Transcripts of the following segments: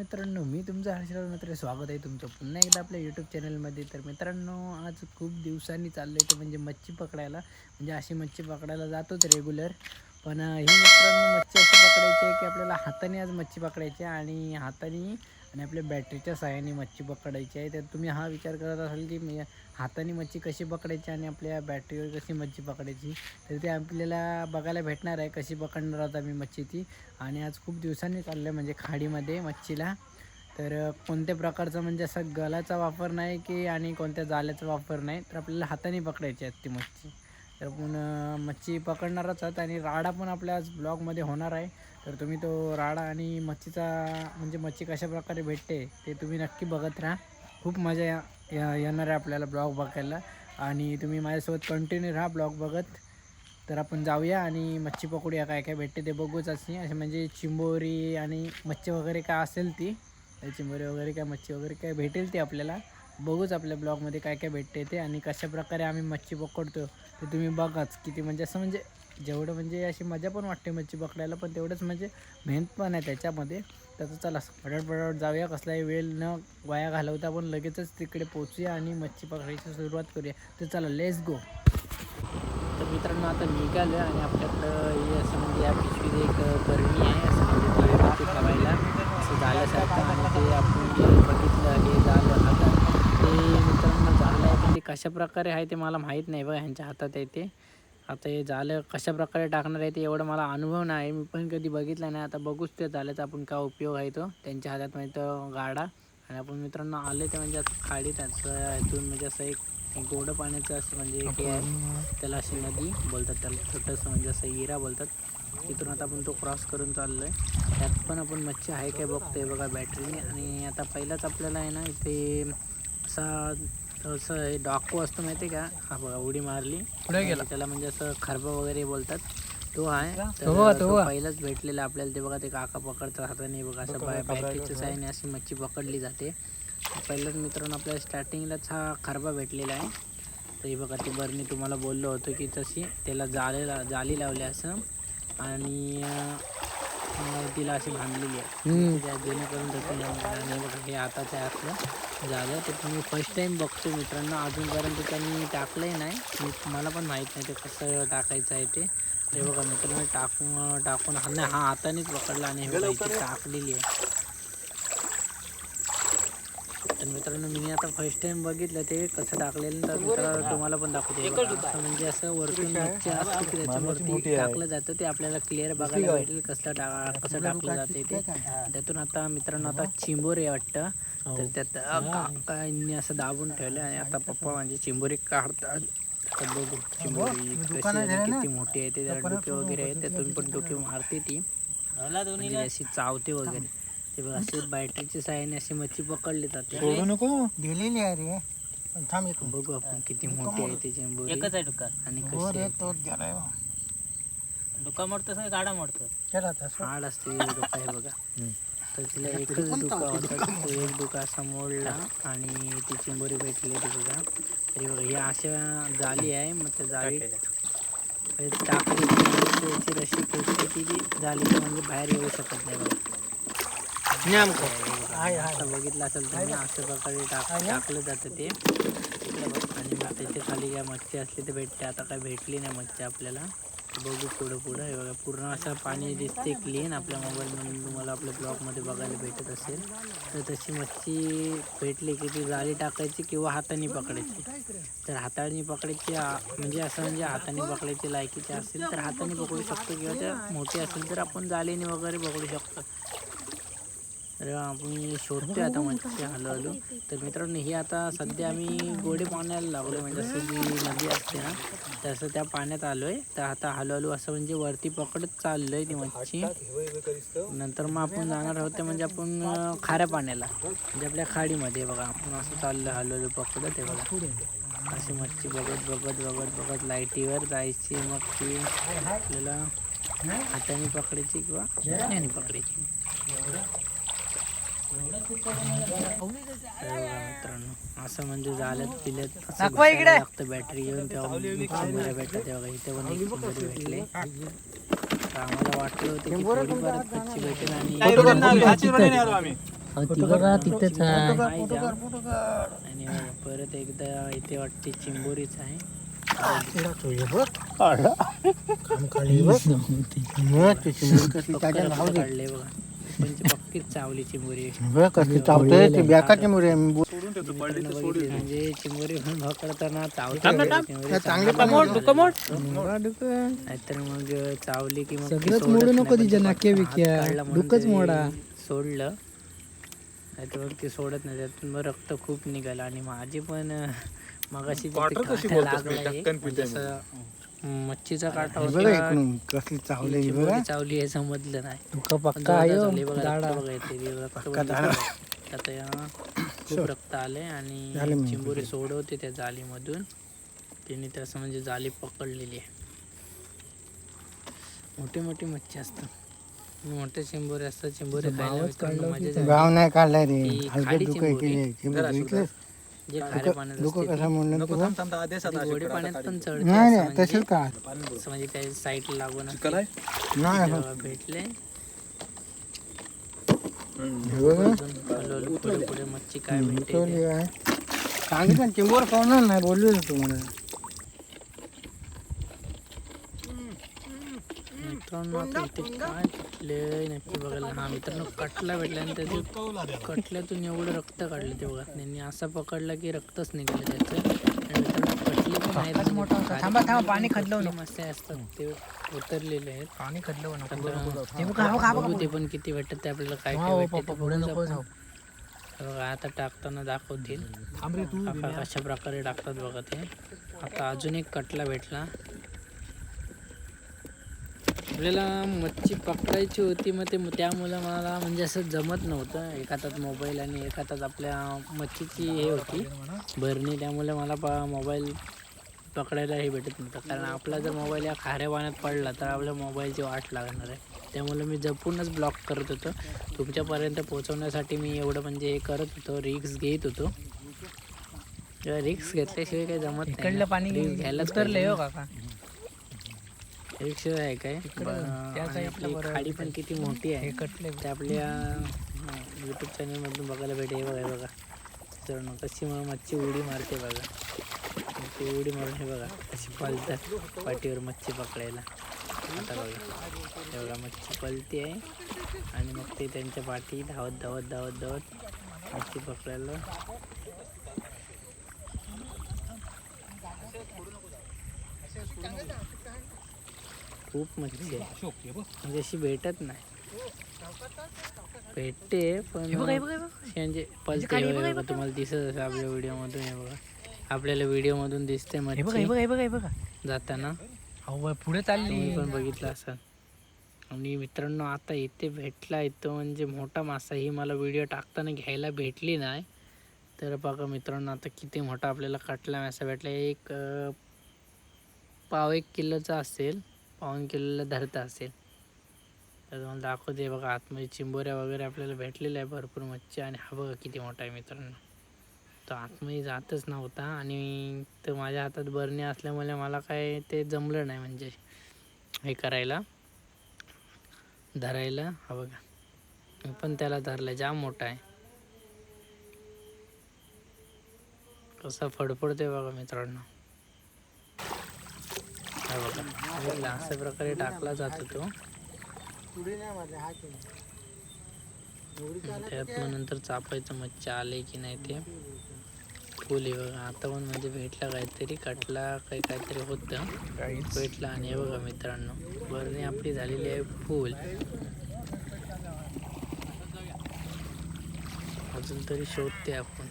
मित्रांनो मी तुमचं हर्षराव मित्र स्वागत आहे तुमचं पुन्हा एकदा आपल्या यूट्यूब चॅनलमध्ये तर मित्रांनो आज खूप दिवसांनी चाललं आहे म्हणजे मच्छी पकडायला. म्हणजे अशी मच्छी पकडायला जातोच रेग्युलर पण ही मित्रांनो मच्छी अशी पकडायची आहे की आपल्याला हाताने आज मच्छी पकडायची आहे आणि हाताने आणि आपल्या बॅटरीच्या सहाय्याने मच्छी पकडायची आहे. तर तुम्ही हा विचार करत असाल की मी हाताने मच्छी कशी पकडायची आणि आपल्या बॅटरीवर कशी मच्छी पकडायची? तर ते आपल्याला बघायला भेटणार आहे कशी पकडणार आता मी मच्छी ती. आणि आज खूप दिवसांनी चाललं आहे म्हणजे खाडीमध्ये मच्छीला. तर कोणत्या प्रकारचा म्हणजे असा गलाचा वापर नाही की आणि कोणत्या जाल्याचा वापर नाही तर आपल्याला हाताने पकडायची आहेत ती मच्छी. तर पण मच्छी पकडणारच आहात आणि राडा पण आपल्या आज ब्लॉगमध्ये होणार आहे. तर तुम्ही तो राडा आणि मच्छीचा म्हणजे मच्छी कशा प्रकारे भेटते ते तुम्ही नक्की बघत राहा. खूप मजा या- येणार आहे आपल्याला ब्लॉग बघायला. आणि तुम्ही माझ्यासोबत कंटिन्यू राहा ब्लॉग बघत. तर आपण जाऊया आणि मच्छी पकडूया काय काय भेटते ते बघूच असे असे म्हणजे चिंबोरी आणि मच्छी वगैरे काय असेल ती चिंबोरी वगैरे काय मच्छी वगैरे काय भेटेल ती आपल्याला. बघूच आपल्या ब्लॉगमध्ये काय काय भेटते ते आणि कशा प्रकारे आम्ही मच्छी पकडतो ते तुम्ही बघाच. किती म्हणजे असं म्हणजे जेवढं म्हणजे अशी मजा पण वाटते मच्छी पकडायला पण तेवढंच म्हणजे मेहनत पण आहे त्याच्यामध्ये. तर चला पटाट पटाट जाऊया कसलाही वेळ न वाया घालवता आपण लगेचच तिकडे पोचूया आणि मच्छी पकडायची सुरुवात करूया. तर चला लेस गो तर मित्रांनो आता निघालं आणि आपल्याकडं हे असं म्हणजे या पिशवीत एक बरणी आहे असं म्हणजे ठेवायला. असं झाल्यासारखं आणि ते आपण जे बघितलं हे झालं ते मित्रांनो झालं आहे पण ते कशा प्रकारे आहे ते मला माहीत नाही बघा ह्यांच्या हातात आहे ते. आता हे झालं कशा प्रकारे टाकणार आहे ते एवढं मला अनुभव नाही. मी पण कधी बघितलं नाही आता बघूच ते झाल्याचा आपण काय उपयोग आहे तो. त्यांच्या हातात म्हणजे तो गाडा. आणि आपण मित्रांनो आले ते म्हणजे असं खाडी त्याचं इथून म्हणजे असं एक गोडं पाण्याचं असं म्हणजे हे आहे त्याला अशी नदी बोलतात त्याला. छोटंसं म्हणजे असं हिरा बोलतात. तिथून आता आपण तो क्रॉस करून चाललो आहे. त्यात पण आपण मच्छी आहे काय बघतोय बघा बॅटरीने आणि आता पहिलाच आपल्याला आहे ना इथे असा असं हे डाकू असतो माहिती आहे का? हा बघा उडी मारली. पुढे गेला. त्याला म्हणजे असं खरबा वगैरे बोलतात. तो आहे. तर तो बघा. पहिलाच भेटलेला आपल्याला. ते बघा ते काका पकडतात हाताने. बघा असं बाय बॅटरीच्या साईने अशी मच्छी पकडली जाते. पहिल्याच मित्रांनो आपल्याला स्टार्टिंगलाच हा खरबा भेटलेला आहे. तर हे बघा ती बरणी तुम्हाला बोललो होतो की तशी. त्याला जाळे जाली लावली असं. आणि तिला अशी बांधलेली आहे. जेणेकरून हे आताचं आहे आपलं. झालं तर तुम्ही फर्स्ट टाईम बघतो मित्रांनो. अजूनपर्यंत त्यांनी टाकलंही नाही. मला पण माहीत नाही ते कसं टाकायचं आहे ते. ते बघा मित्रांनो टाकून टाकून हा नाही हा हातानेच पकडला आणि हे टाकलेली आहे. तर मित्रांनो मी आता फर्स्ट टाइम बघितलं ते कसं टाकलेलं तर मित्रांनो तुम्हाला पण दाखवते. हे. असं म्हणजे असं वरतून असते की त्याच्यावरती टाकलं जातं ते आपल्याला क्लिअर बघायला भेटेल कसं टाका कसं टाकलं जाते ते. त्यातून आता मित्रांनो आता चिंबोरी आहे वाटतं. तर त्यात काकांनी असं दाबून ठेवलं आणि आता पप्पा म्हणजे चिंबोरी काढतात. बघू चिंबोरी किती मोठी आहे ते त्याला डोके वगैरे आहे त्यातून पण डोके मारते ती. म्हणजे अशी चावते वगैरे. ते बघ अशी बॅटरीच्या साहाय्याने अशी मच्छी पकडली जाते. सोडू नको दिलेली आहे रे. पण थांब एक बघू आपण किती मोठी आहे ती चिंबोरी एकच आहे डुक्कर आणि हो कशी रे आहे. तोच गेलाय हो. मोडतोस का गाडा तसं हाड असते डोका आहे बघा. तर तिला एकच डोका होता तो एक डोका असा मोडला आणि ती चिंबोरी भेटली ती बघा. तरी बघा ही अशा जाली आहे मग त्या जाळीत टाकली की त्याची रशी खेचली की ती म्हणजे बाहेर येऊ शकत नाही बघा. बघितलं असेल तुम्ही अशा प्रकारे टाक टाकलं जातं ते. आणि मग त्याच्याखाली काय मच्छी असली तर भेटते. आता काय भेटली नाही मच्छी आपल्याला. बघू पुढं पुढं. हे बघा पूर्ण असं पाणी दिसते क्लीन आपल्या मोबाईलमधून तुम्हाला आपल्या ब्लॉगमध्ये बघायला भेटत असेल. तर तशी मच्छी भेटली की ती जाळी टाकायची किंवा हाताने पकडायची. तर हाताने पकडायची म्हणजे असं म्हणजे हाताने पकडायची लायकीची असेल तर हाताने पकडू शकतो किंवा त्या मोठी असेल तर आपण जाळीने वगैरे पकडू शकतो. तर आपण शोधतोय आता मच्छी हळूहळू. तर मित्रांनो ही आता सध्या आम्ही गोडे पाण्याला लागलो म्हणजे असं जी नदी असते ना तसं त्या पाण्यात आलोय. तर आता हळूहळू असं म्हणजे वरती पकडत चाललोय ती मच्छी. नंतर मग आपण जाणार आहोत ते म्हणजे आपण खाऱ्या पाण्याला. म्हणजे आपल्या खाडीमध्ये बघा आपण असं चाललं हळूहळू पकडत आहे बघा. अशी मच्छी बघत बघत बघत बघत लाईटीवर जायची मग ती आपल्याला हाताने पकडायची किंवा पकडायची. मित्रांनो असं म्हणजे झालं पिल्यात लागतं बॅटरी घेऊन तेव्हा भेटतात तेव्हा इथे पण एक भेटले. आम्हाला वाटलं होतं की थोडीफार मच्छी भेटेल आणि तिथंच आहे. आणि परत एकदा इथे वाटते चिंबोरीच आहे. काढली बघ. म्हणजे पक्कीच चावली चिंबोरी बघ कसली ती आहे. मी बोल- म्हणजे चिंबोरी चिंबोरी चांगले नाहीतर मग चावली की मग सगळंच मोडू नको तिच्या नाक्या बिक्या. डोकंच मोडा. सोडलं. नाहीतर मग ते सोडत नाही त्यातून मग रक्त खूप निघालं. आणि माझी पण मगाशी काटा. म्हणजे असं मच्छीचा काटा होता इकडून कसली चावली ही बघा चिंबोरी चावली हे समजलं नाही. तुका पक्का आहे हो, चावली बघा, दाडा. रक्त बघा इथे, रक्त पक्का बघा. दाडा. आता या खूप रक्त आले आणि मी चिंबोरी सोडवते त्या जालीमधून. तिने तसं म्हणजे जाली पकडलेली आहे. मोठी मोठी मच्छी असतात. मोठे चिंबोरे असतात चिंबोरे खायला मित्रांनो मजा येते. गाव नाही काढलाय रे. हलके खाडी दुःख. केले? जे खाऱ्या पाण्यात दुःख असते कसा म्हणलं तुला? ती गोडी पाण्यात पण चढते नाही तसंच का? म्हणजे असं म्हणजे त्या साईड लागून असते. नाही जेव्हा भेटले हे बघा. अजून हळूहळू पुढे पुढे मच्छी काय भेटते आहे. सांगितलं चिंबोर पाहुणार नाही बोललो तुम्हाला मित्रांनो इथे काय भेटले नक्की बघायला हा मित्रांनो कटला भेटला आणि त्याच्या कटल्यातून एवढं रक्त काढलं ते बघा. त्यांनी असा पकडला की रक्तच निघालं त्याचं. आणि मित्रांनो कटले पण आहेत म्हणजे खारे थांबा, थांबा, पाणी पण खदलवू किती मासे असतात ते उतरलेले आहेत. पाणी खदलं नको. आता बघू ते पण किती भेटतात ते आपल्याला काय काय भेटते ते पुढे बघूच नको आपण. जाऊ बघा आता टाकताना दाखवतील. कशा प्रकारे टाकतात बघा ते. आता अजून एक कटला भेटला. आपल्याला मच्छी पकडायची होती मग ते त्यामुळं मला म्हणजे असं जमत नव्हतं. एक हातात मोबाईल आणि एक हातात आपल्या मच्छीची हे होती. भरणी त्यामुळे मला प मोबाईल पकडायला हे भेटत नव्हतं. कारण आपला जर मोबाईल या खाऱ्या पाण्यात पडला तर आपल्या मोबाईलची वाट लागणार आहे. त्यामुळे मी जपूनच ब्लॉक करत होतो. तुमच्यापर्यंत पोहोचवण्यासाठी मी एवढं म्हणजे हे करत होतो रिक्स घेत होतो. रिक्स घेतल्याशिवाय काही जमत नाही. पाणी Risk घ्यायलाच उतरलंय रिक्स आहे काय? आणि आपली खाडी पण किती मोठी आहे. कटले ते आपल्या यूट्यूब चॅनलमधून बघायला भेटेल. हे बघा हे बघा. तर कशी मग मच्छी उडी मारते बघा. ती उडी मारून हे बघा कशी पळतात पाठीवर मच्छी पकडायला. आता बघा. हे बघा मच्छी पलती आहे. आणि मग ते त्यांच्या पाठी धावत धावत धावत धावत मच्छी पकडायला. खूप मच्छी आहे. म्हणजे अशी भेटत नाही. भेटते पण अशी म्हणजे पलते बघा तुम्हाला दिसत असेल आपल्या व्हिडिओमधून हे बघा. आपल्याला व्हिडिओमधून दिसते बघा मच्छी. बघा बघा हे बघा. जाताना. अहो पुढे चालली. पण बघितलं असाल. आणि मित्रांनो आता इथे भेटला इथं म्हणजे मोठा मासा ही मला व्हिडिओ टाकताना घ्यायला भेटली नाही. तर बघा मित्रांनो आता किती मोठा आपल्याला कटला मासा भेटला. एक पाव एक किलोचा असेल. पाऊन केलेलं धरता असेल. तर तुम्हाला दाखवते बघा आतमध्ये चिंबोऱ्या वगैरे आपल्याला भेटलेल्या आहे भरपूर मच्छी. आणि हा बघा किती मोठा आहे मित्रांनो. तो आतमध्ये जातच नव्हता. आणि तर माझ्या हातात बरणे असल्यामुळे मला काय ते जमलं नाही म्हणजे हे करायला धरायला. हा बघा मी पण त्याला धरला जाम मोठा आहे. कसा फडफडते बघा मित्रांनो. बघा अशा प्रकारे टाकला जातो तो. त्यात मग नंतर चापायचं मच्छी आले की नाही ते. फुल आहे बघा आता पण म्हणजे भेटला काहीतरी कटला काही काहीतरी होतं. भेटला आणि हे बघा मित्रांनो बरणी आपली झालेली आहे फुल. अजून तरी शोधते आपण.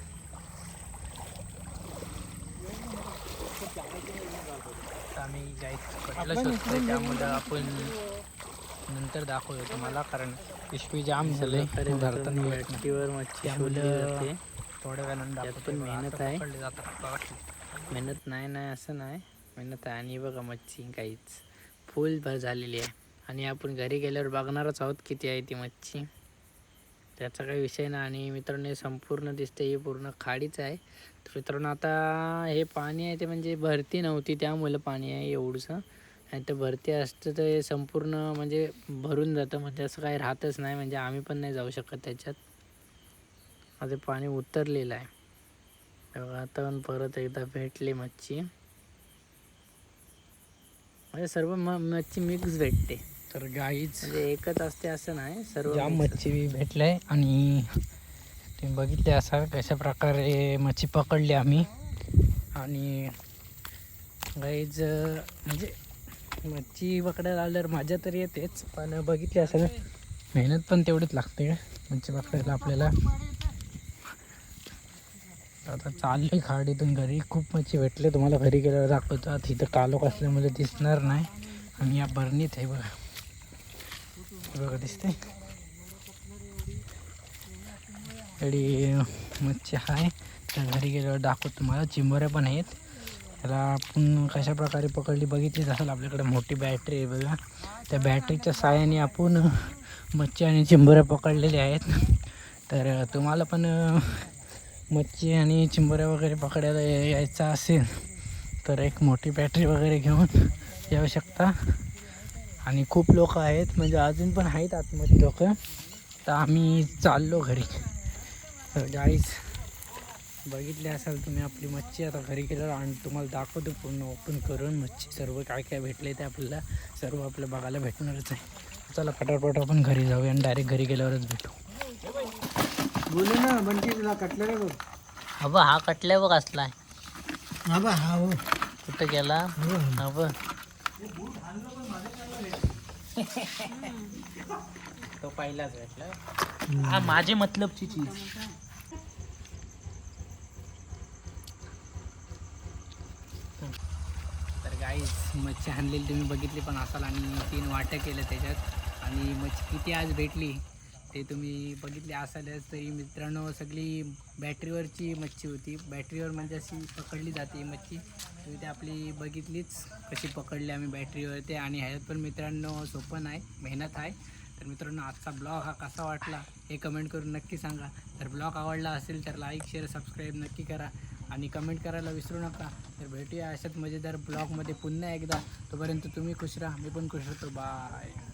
आम्ही त्यामुळे आपण नंतर दाखवूया तुम्हाला कारण पिशवी जाम झाले. धरताना मच्छी त्यामुळं थोड्या वेळानं त्यात दाखवतो पण. मेहनत आहे. मेहनत नाही नाही असं नाही. मेहनत आहे. आणि बघा मच्छी काहीच. फुल भर झालेली आहे. आणि आपण घरी गेल्यावर बघणारच आहोत किती आहे ती मच्छी. त्याचा काही विषय नाही. आणि मित्रांनो हे संपूर्ण दिसते हे पूर्ण खाडीच आहे. तर मित्रांनो आता हे पाणी आहे ते म्हणजे भरती नव्हती त्यामुळं पाणी आहे एवढंसं. आणि ते भरती असतं तर हे संपूर्ण म्हणजे भरून जातं म्हणजे असं काही राहतच नाही म्हणजे आम्ही पण नाही जाऊ शकत त्याच्यात. आता पाणी उतरलेलं आहे. आता पण परत एकदा भेटली मच्छी. म्हणजे सर्व म मच्छी मिक्स भेटते. तर गाईच म्हणजे एकच असते असं नाही सर्व मच्छी भेटलंय आणि तुम्ही बघितले असाल कशा प्रकारे मच्छी पकडली आम्ही. आणि गाईज म्हणजे मच्छी पकडायला आल्यावर मजा तर येतेच पण बघितली असेल मेहनत पण तेवढीच लागते मच्छी पकडायला आपल्याला. आता चालले खाडीतून घरी खूप मच्छी भेटले तुम्हाला घरी गेल्यावर दाखवतो आता इथं कालोख असल्यामुळे दिसणार नाही. आणि या बरणीत आहे बघा. बघा दिसते एवढी मच्छी आहे त्या घरी गेल्यावर दाखवत तुम्हाला. चिंबोऱ्या पण आहेत. त्याला आपण कशा प्रकारे पकडली बघितलीच असेल. आपल्याकडे मोठी बॅटरी आहे बघा. त्या बॅटरीच्या साहाय्याने आपण मच्छी आणि चिंबोऱ्या पकडलेल्या आहेत. तर तुम्हाला पण मच्छी आणि चिंबोऱ्या वगैरे पकडायला यायचा असेल तर एक मोठी बॅटरी वगैरे घेऊन येऊ शकता. आणि खूप लोक आहेत. म्हणजे अजून पण आहेत आतमध्ये लोक. तर आम्ही चाललो घरी. तर गाईज बघितले असाल तुम्ही आपली मच्छी आता घरी गेल्यावर आणि तुम्हाला दाखवतो पूर्ण ओपन करून मच्छी सर्व काय काय भेटले ते आपल्याला सर्व आपल्याला बघायला भेटणारच आहे. चला पटापट आपण घरी जाऊया आणि डायरेक्ट घरी गेल्यावरच भेटू. बोले ना बनकी तुला कटलेला बघ? अबा हा कटल्या बघ असलाय हा बा हा हो कुठं गेला? हो. हा बघ. तो पहिलाच भेटला. हा माझे मतलबची चीज तर गाईज मच्छी आणलेली तुम्ही बघितली पण असाल आणि तीन वाट्या केल्या त्याच्यात. आणि मच्छी किती आज भेटली ते तुम्ही बघितले असालच. तरी मित्रांनो सगळी बॅटरीवरची मच्छी होती. बॅटरीवर म्हणजे अशी पकडली जाते ही मच्छी. तुम्ही ते आपली बघितलीच कशी पकडली आम्ही बॅटरीवर ते आणि ह्याच्यात पण मित्रांनो सोपं नाही मेहनत आहे. तर मित्रांनो आजचा ब्लॉग हा कसा वाटला हे कमेंट करून नक्की सांगा. तर ब्लॉग आवडला असेल तर लाईक शेअर सबस्क्राईब नक्की करा आणि कमेंट करायला विसरू नका. तर भेटूया अशाच मजेदार ब्लॉगमध्ये पुन्हा एकदा. तोपर्यंत तुम्ही खुश राहा मी पण खुश राहतो. Bye bye